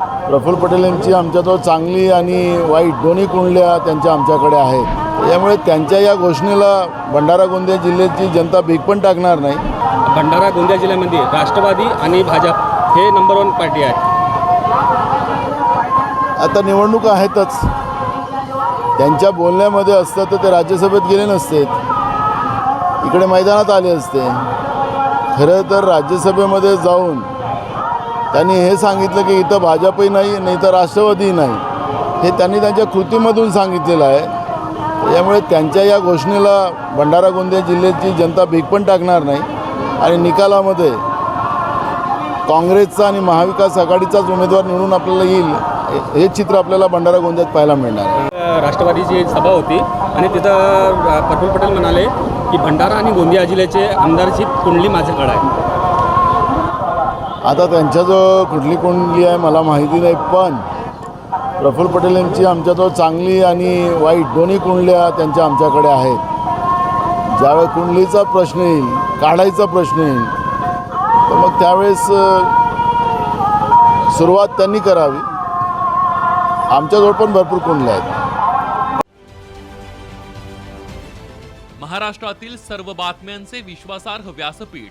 प्रफुल्ल पटेल यांची आमच्याजवळ चांगली आणि वाईट दोन्ही कुंडल्या त्यांच्या आमच्याकडे आहेत. त्यामुळे त्यांच्या या घोषणेला भंडारा गोंदिया जिल्ह्याची जनता भीक पण टाकणार नाही. भंडारा गोंदिया जिल्ह्यामध्ये राष्ट्रवादी आणि भाजप हे नंबर वन पार्टी आहे आता निवडणुका आहेतच. त्यांच्या बोलण्यामध्ये असतं तर ते राज्यसभेत गेले नसते. इकडे मैदानात आले असते. खरं तर राज्यसभेमध्ये जाऊन त्यांनी हे सांगितलं की इथं भाजपही नाही नाही तर राष्ट्रवादीही नाही. हे त्यांनी त्यांच्या कृतीमधून सांगितलेलं आहे. त्यामुळे त्यांच्या या घोषणेला भंडारा गोंदिया जिल्ह्याची जनता भीक पण टाकणार नाही. आणि निकालामध्ये काँग्रेसचा आणि महाविकास आघाडीचाच उमेदवार निवडून आपल्याला येईल हे- चित्र आपल्याला भंडारा गोंदियात पाहायला मिळणार आहे. अ, राष्ट्रवादीची सभा होती आणि तिथं अ, प्रफुल्ल पटेल म्हणाले की भंडारा आणि गोंदिया जिल्ह्याचे आमदारची कुंडली माझ्याकडे आहे. आता त्यांच्याजवळ कुठली कुंडली आहे मला माहिती नाही पण प्रफुल्ल पटेल यांची आमच्याजवळ चांगली आणि वाईट दोन्ही कुंडल्या त्यांच्या आमच्याकडे आहेत. ज्यावेळेस कुंडलीचा प्रश्न येईल काढायचा प्रश्न येईल तर मग त्यावेळेस सुरुवात त्यांनी करावी. आमच्याजवळ पण भरपूर कुंडल्या आहेत. महाराष्ट्रातील सर्व बातम्यांचे विश्वासार्ह व्यासपीठ.